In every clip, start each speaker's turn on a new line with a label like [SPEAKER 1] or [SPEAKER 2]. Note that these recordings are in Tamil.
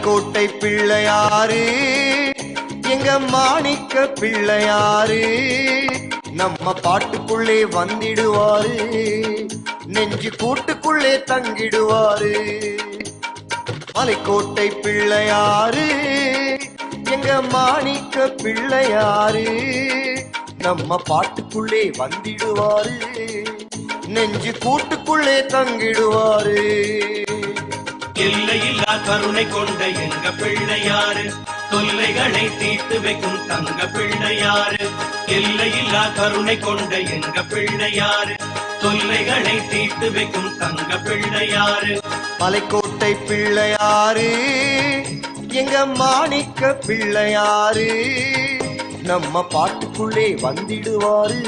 [SPEAKER 1] கோட்டை பிள்ளையாரு எங்க மாணிக்க பிள்ளையாரு நம்ம பாட்டுக்குள்ளே வந்திடுவாரு நெஞ்சு கூட்டுக்குள்ளே தங்கிடுவாரு. மலைக்கோட்டை பிள்ளையாரு எங்க மாணிக்க பிள்ளையாரு நம்ம பாட்டுக்குள்ளே வந்திடுவாரு நெஞ்சு கூட்டுக்குள்ளே தங்கிடுவாரு.
[SPEAKER 2] எல்லையில்லா கருணை கொண்ட எங்க பிள்ளையாறு தொல்லைகளை தீர்த்து வைக்கும் தங்க பிள்ளையாரு எல்லையில்லா கருணை கொண்ட எங்க பிள்ளையாறு தொல்லைகளை தீர்த்து வைக்கும் தங்க பிள்ளையாறு
[SPEAKER 1] மலைக்கோட்டை பிள்ளையாறு எங்க மாணிக்க பிள்ளையாறு நம்ம பாட்டுக்குள்ளே வந்திடுவாரு.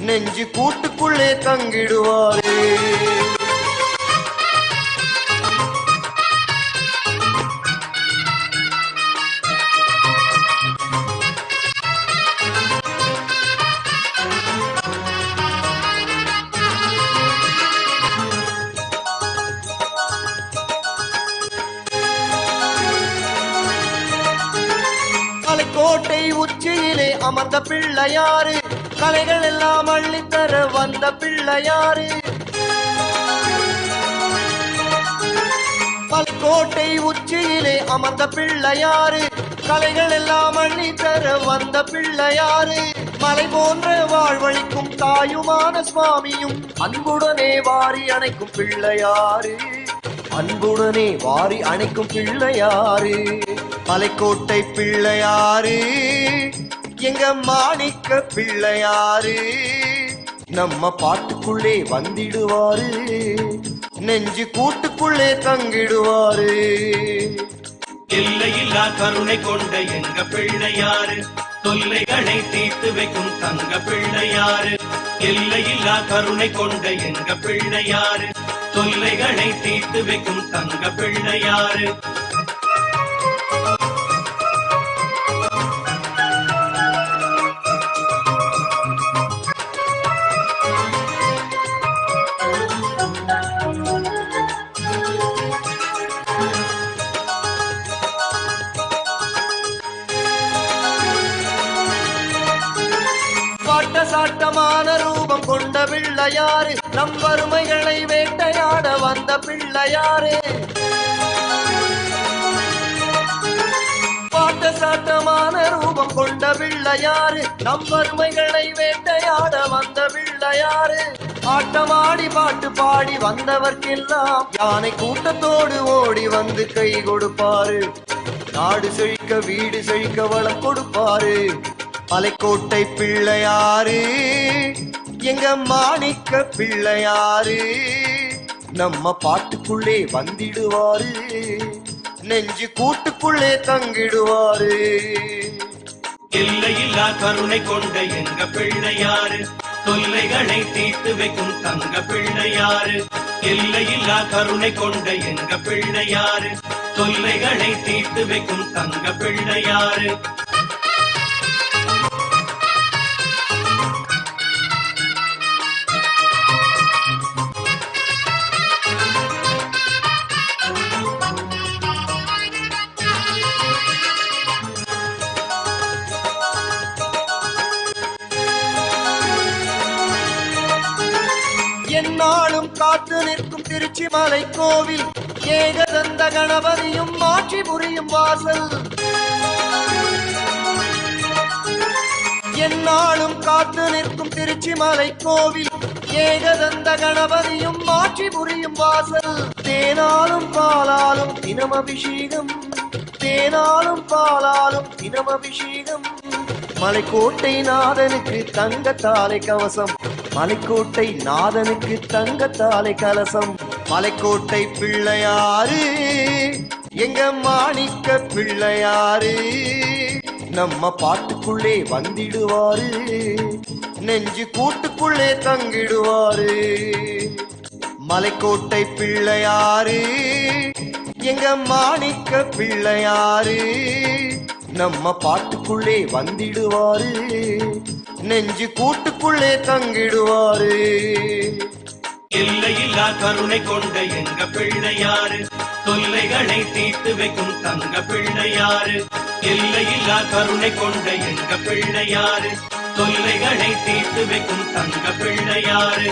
[SPEAKER 1] நெஞ்சு கூட்டுக்குள்ளே தங்கிடுவாரு. கோட்டை உச்சியிலே அமர்ந்த பிள்ளையாறு கலைகள் எல்லாம் அள்ளித்தர வந்த பிள்ளையாறு மலைக்கோட்டை உச்சியிலே அமர்ந்த பிள்ளையாறு கலைகள் எல்லாம் அள்ளித்தர வந்த பிள்ளையாறு மலை போன்ற வாழ்வழிக்கும் தாயுமான சுவாமியும் அன்புடனே வாரி அணைக்கும் பிள்ளையாறு அன்புடனே வாரி அணைக்கும் பிள்ளையாறு மலைக்கோட்டை பிள்ளையாரு எங்க மாணிக்க பிள்ளையாரு நம்ம பாட்டுக்குள்ளே வந்திடுவாரு நெஞ்சு கூட்டுக்குள்ளே தங்கிடுவாரு.
[SPEAKER 2] எல்லையில்லா கருணை கொண்ட எங்க பிள்ளையாரு தொல்லைகளை தீர்த்து வைக்கும் தங்க பிள்ளையாரு. எல்லையில்லா கருணை கொண்ட எங்க பிள்ளையாரு தொல்லைகளை தீர்த்து வைக்கும் தங்க பிள்ளையாரு.
[SPEAKER 1] பாட்ட ரூபம் கொண்ட பிள்ளையாறு நம் வறுமைகளை வேட்டையாட வந்த பிள்ளையாரு. சாட்டமான ரூபம் கொண்ட பிள்ளையாறு நம் வறுமைகளை வேட்டையாட வந்த பிள்ளையாறு ஆட்டமாடி பாட்டு பாடி வந்தவர்க்கெல்லாம் யானை கூட்டத்தோடு ஓடி வந்து கை கொடுப்பாரு. நாடு செழிக்க வீடு செழிக்க வளம் கொடுப்பாரு. மலைக்கோட்டை பிள்ளையாரு எங்க மாணிக்க பிள்ளையாரு நம்ம பாட்டுக்குள்ளே வந்திடுவாரு நெஞ்சு கூட்டுக்குள்ளே தங்கிடுவாரு.
[SPEAKER 2] எல்லையில்லா கருணை கொண்ட எங்க பிள்ளையாரு தொல்லைகளை தீர்த்து வைக்கும் தங்க பிள்ளையாரு. எல்லையில்லா கருணை கொண்ட எங்க பிள்ளையாரு தொல்லைகளை தீர்த்து வைக்கும் தங்க பிள்ளையாரு.
[SPEAKER 1] காத்து நிற்கும் திருச்சி மலை கோவில் ஏகதந்த கணபதியும் மாற்றி புரியும் வாசல். என்னாலும் காத்து நிற்கும் திருச்சி மலை கோவில் ஏகதந்த கணபதியும் மாற்றி புரியும் வாசல். தேனாலும் பாலாலும் தினம் அபிஷேகம் தேனாலும் பாலாலும் தினம் அபிஷேகம் மலைக்கோட்டை நாதனுக்கு தங்கத்தாலை கவசம் மலைக்கோட்டை நாதனுக்கு தங்க கலசம். மலைக்கோட்டை பிள்ளையாரு எங்க மாணிக்க பிள்ளையாரு. நம்ம பாட்டுக்குள்ளே வந்திடுவாரு நெஞ்சு கூட்டுக்குள்ளே தங்கிடுவாரு. மலைக்கோட்டை பிள்ளையாறு எங்க மாணிக்க பிள்ளையாரு. நம்ம பாட்டுக்குள்ளே வந்திடுவாரு. நெஞ்சு கூட்டுக்குள்ளே தங்கிடுவாரு.
[SPEAKER 2] எல்லையில்லா கருணை கொண்ட எங்க பிள்ளையாரு தொல்லைகளை தீர்த்து வைக்கும் தங்க பிள்ளையாரு எல்லையில்லா கருணை கொண்ட எங்க பிள்ளையாரு தொல்லைகளை தீர்த்து வைக்கும் தங்க பிள்ளையாரு